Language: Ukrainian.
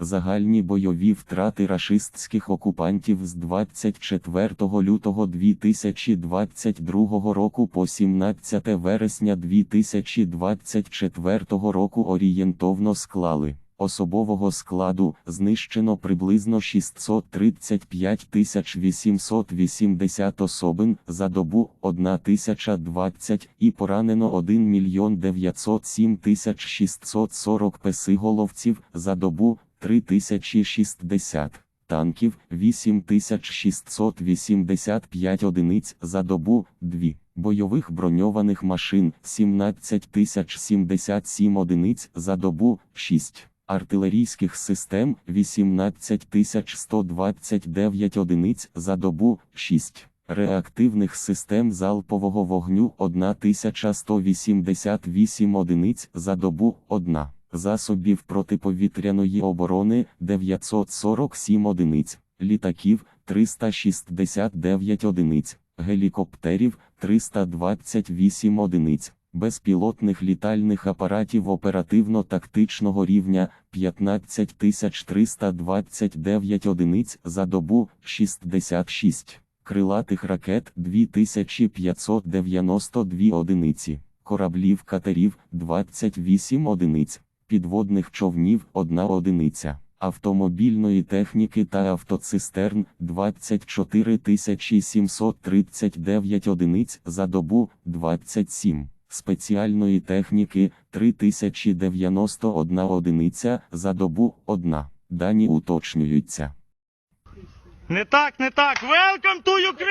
Загальні бойові втрати рашистських окупантів з 24 лютого 2022 року по 17 вересня 2024 року орієнтовно склали. Особового складу знищено приблизно 635 880 особин за добу 1020 і поранено 1 мільйон 907 640 песиголовців за добу 3060 танків 8685 одиниць за добу 2 бойових броньованих машин 17077 одиниць за добу 6 артилерійських систем 18129 одиниць за добу 6 реактивних систем залпового вогню 1188 одиниць за добу 1 засобів протиповітряної оборони 947 одиниць, літаків 369 одиниць, гелікоптерів 328 одиниць, безпілотних літальних апаратів оперативно-тактичного рівня 15329 одиниць за добу 66, крилатих ракет 2592 одиниці, кораблів катерів 28 одиниць підводних човнів 1 одиниця, автомобільної техніки та автоцистерн 24 739 одиниць за добу 27, спеціальної техніки 3091 одиниця за добу 1. Дані уточнюються. Не так, не так. Welcome to Ukraine!